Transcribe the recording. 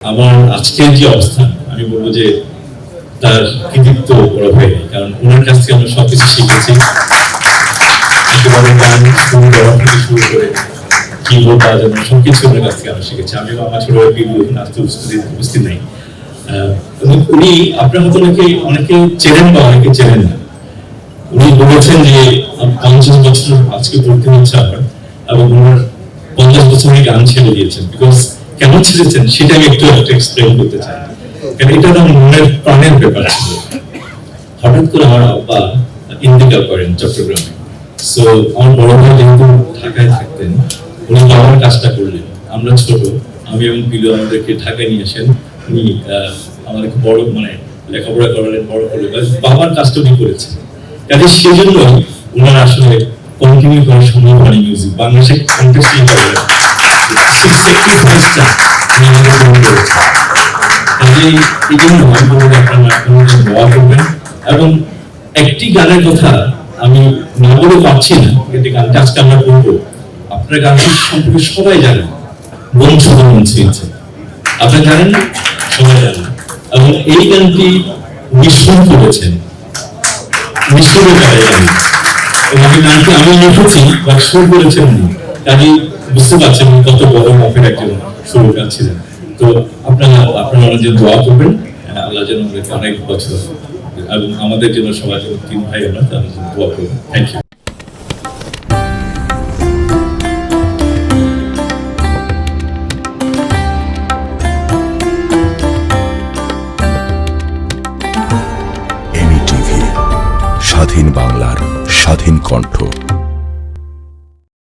আমার আজকের যে অবস্থান আমি বলব যে তার কৃতিত্ব বড় হয়ে কারণ ওনার কাছ থেকে আমরা সবকিছু শিখেছি। গান শুরু থেকে শুরু করে সবকিছু ওনার কাছ থেকে আমরা শিখেছি। আমি আমার উপস্থিত উপস্থিত নেই। উনি আপনার মতো অনেকে অনেকে চেনেন বা অনেকে চেনেন না। উনি বলেছেন যে পঞ্চাশ বছর আজকে পড়তে হচ্ছে এবং ওনার পঞ্চাশ বছর গান ছেড়ে দিয়েছেন বিকজ কেন ছেড়েছেন সেটা আমি একটু একটা এক্সপ্লেন করতে চাই। কারণ এটা আমার মনের প্রাণের ব্যাপার ছিল। হঠাৎ করে আমার আব্বা ইন্তেকাল করেন চট্টগ্রামে। সো আমার বড় ভাই যেহেতু ঢাকায় থাকতেন, উনি বাবার কাজটা করলেন। আমরা ছোট, আমি এবং বিলু আমাদেরকে ঢাকায় নিয়ে আসেন। উনি আমাদেরকে বড় মানে লেখাপড়া করালেন বড় করলেন বাবার কাজটা উনি করেছেন। কাজে সেজন্যই ওনার আসলে কন্টিনিউ করার সম্ভব হয়নি মিউজিক বাংলাদেশে কন্টেস্টিং স্যাক্রিফাইসটা উনি আমাদের করেছেন কাজেই এই জন্য আমি আপনারা যেন দোয়া করবেন এবং একটি গানের কথা আমি না বলে পারছি না কিন্তু গানটা আজকে আমরা করব আপনারা গানটি সম্পর্কে সবাই জানেন বংশধর ছিঁড়ছে আপনারা জানেন না সবাই জানেন। এবং এই গানটি মিশ্রণ করেছেন মিশ্রণের গায়ে গান এবং গানটি আমি লিখেছি, বা সুর করেছেন কাজেই বুঝতে আছে কত বড় মফের একজন সুরকার ছিলেন। তো আপনারা আপনারা যে দোয়া করবেন হ্যাঁ, আল্লাহ যেন অনেক বছর এবং আমাদের জন্য সবাই তিন ভাই আমরা তাদের জন্য দোয়া করবেন। থ্যাংক ইউ স্বাধীন বাংলার স্বাধীন কণ্ঠ।